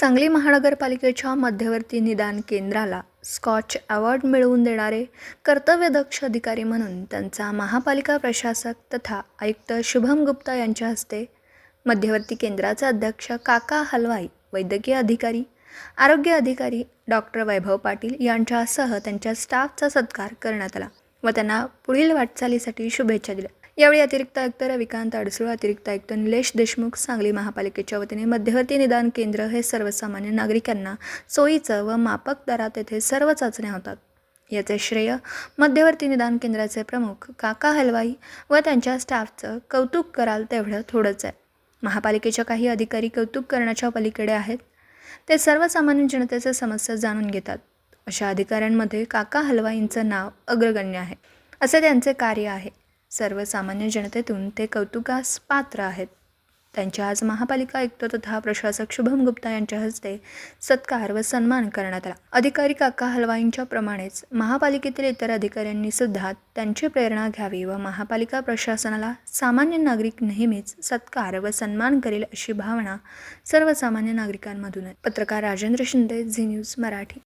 सांगली महानगरपालिकेच्या मध्यवर्ती निदान केंद्राला स्कॉच अवॉर्ड मिळवून देणारे कर्तव्यदक्ष अधिकारी म्हणून त्यांचा महापालिका प्रशासक तथा आयुक्त शुभम गुप्ता यांच्या हस्ते मध्यवर्ती केंद्राचे अध्यक्ष काका हलवाई वैद्यकीय अधिकारी आरोग्य अधिकारी डॉक्टर वैभव पाटील यांच्यासह त्यांच्या स्टाफचा सत्कार करण्यात आला व त्यांना पुढील वाटचालीसाठी शुभेच्छा दिल्या. यावेळी अतिरिक्त आयुक्त रविकांत अडसूळ अतिरिक्त आयुक्त निलेश देशमुख सांगली महापालिकेच्या वतीने मध्यवर्ती निदान केंद्र हे सर्वसामान्य नागरिकांना सोयीचं व मापक दरात येथे सर्व चाचण्या होतात. याचे श्रेय मध्यवर्ती निदान केंद्राचे प्रमुख काका हलवाई व त्यांच्या स्टाफचं कौतुक कराल तेवढं थोडंच आहे. महापालिकेच्या काही अधिकारी कौतुक करण्याच्या पलीकडे आहेत. ते सर्वसामान्य जनतेचे समस्या जाणून घेतात. अशा अधिकाऱ्यांमध्ये काका हलवाईंचं नाव अग्रगण्य आहे. असे त्यांचे कार्य आहे. सर्वसामान्य जनतेतून ते कौतुकास पात्र आहेत. त्यांच्या आज महापालिका आयुक्त तथा प्रशासक शुभम गुप्ता यांच्या हस्ते सत्कार व सन्मान करण्यात आला. अधिकारी काका हलवाईंच्या प्रमाणेच महापालिकेतील इतर अधिकाऱ्यांनी सुद्धा त्यांची प्रेरणा घ्यावी व महापालिका प्रशासनाला सामान्य नागरिक नेहमीच सत्कार व सन्मान करेल अशी भावना सर्वसामान्य नागरिकांमधून पत्रकार राजेंद्र शिंदे झी न्यूज मराठी.